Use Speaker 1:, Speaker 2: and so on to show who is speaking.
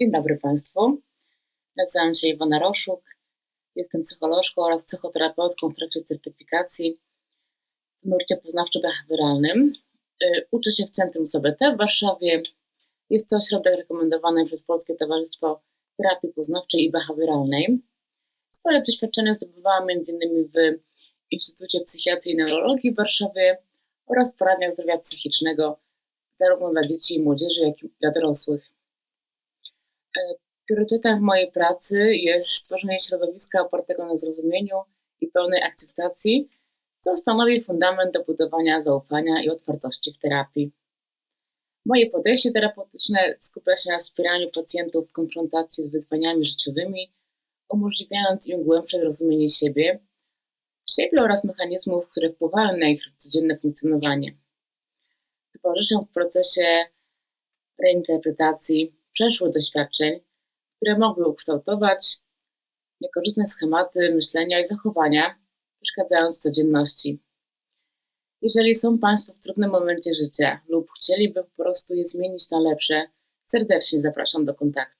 Speaker 1: Dzień dobry Państwu. Nazywam się Iwona Roszuk. Jestem psycholożką oraz psychoterapeutką w trakcie certyfikacji w nurcie poznawczo-behawioralnym. Y, uczę się w Centrum CBT w Warszawie. Jest to ośrodek rekomendowany przez Polskie Towarzystwo Terapii Poznawczej i Behawioralnej. Spore doświadczenia zdobywałam m.in. w Instytucie Psychiatrii i Neurologii w Warszawie oraz w poradniach zdrowia psychicznego zarówno dla dzieci i młodzieży, jak i dla dorosłych. E, priorytetem w mojej pracy jest stworzenie środowiska opartego na zrozumieniu i pełnej akceptacji, co stanowi fundament do budowania zaufania i otwartości w terapii. Moje podejście terapeutyczne skupia się na wspieraniu pacjentów w konfrontacji z wyzwaniami życiowymi, umożliwiając im głębsze zrozumienie siebie, siebie oraz mechanizmów, które wpływają na ich codzienne funkcjonowanie. Towarzyszę w procesie reinterpretacji przeszłych doświadczeń, które mogły ukształtować niekorzystne schematy myślenia i zachowania, przeszkadzając codzienności. Jeżeli są Państwo w trudnym momencie życia lub chcieliby po prostu je zmienić na lepsze, serdecznie zapraszam do kontaktu.